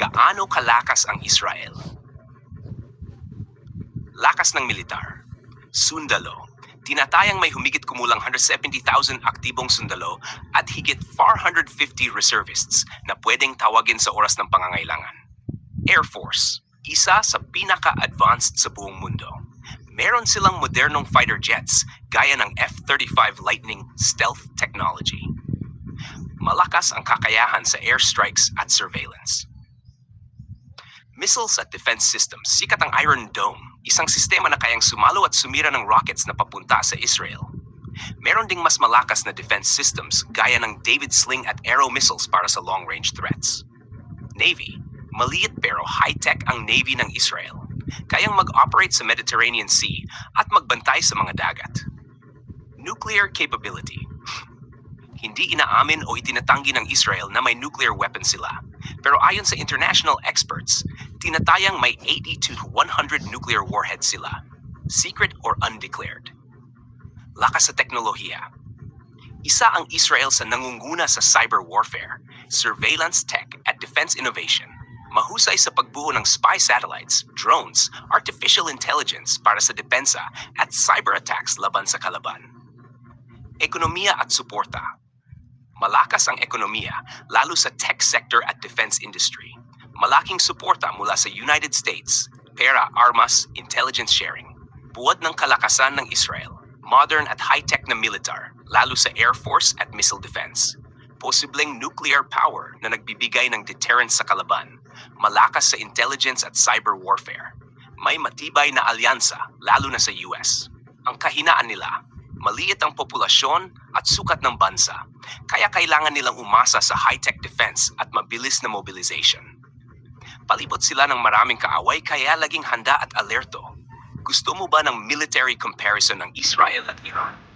Gaano kalakas ang Israel? Lakas ng militar. Sundalo. Tinatayang may humigit kumulang 170,000 aktibong sundalo at higit 450 reservists na pwedeng tawagin sa oras ng pangangailangan. Air Force. Isa sa pinaka-advanced sa buong mundo. Meron silang modernong fighter jets gaya ng F-35 Lightning stealth technology. Malakas ang kakayahan sa airstrikes at surveillance. Missiles at defense systems, sikat ang Iron Dome, isang sistema na kayang sumalo at sumira ng rockets na papunta sa Israel. Meron ding mas malakas na defense systems gaya ng David Sling at Arrow missiles para sa long-range threats. Navy, maliit pero high-tech ang Navy ng Israel. Kayang mag-operate sa Mediterranean Sea at magbantay sa mga dagat. Nuclear capability. Hindi inaamin o itinatanggi ng Israel na may nuclear weapon sila. Pero ayon sa international experts, tinatayang may 80 to 100 nuclear warheads sila. Secret or undeclared. Lakas sa teknolohiya. Isa ang Israel sa nangunguna sa cyber warfare, surveillance tech at defense innovation. Mahusay sa pagbuo ng spy satellites, drones, artificial intelligence para sa depensa at cyber attacks laban sa kalaban. Ekonomiya at suporta. Malakas ang ekonomiya, lalo sa tech sector at defense industry. Malaking suporta mula sa United States, pera, armas, intelligence sharing. Buwad ng kalakasan ng Israel, modern at high-tech na militar, lalo sa Air Force at missile defense. Posibleng nuclear power na nagbibigay ng deterrence sa kalaban, malakas sa intelligence at cyber warfare. May matibay na alyansa, lalo na sa US. Ang kahinaan nila, maliit ang populasyon at sukat ng bansa, kaya kailangan nilang umasa sa high-tech defense at mabilis na mobilization. Palibot sila ng maraming kaaway kaya laging handa at alerto. Gusto mo ba ng military comparison ng Israel at Iran?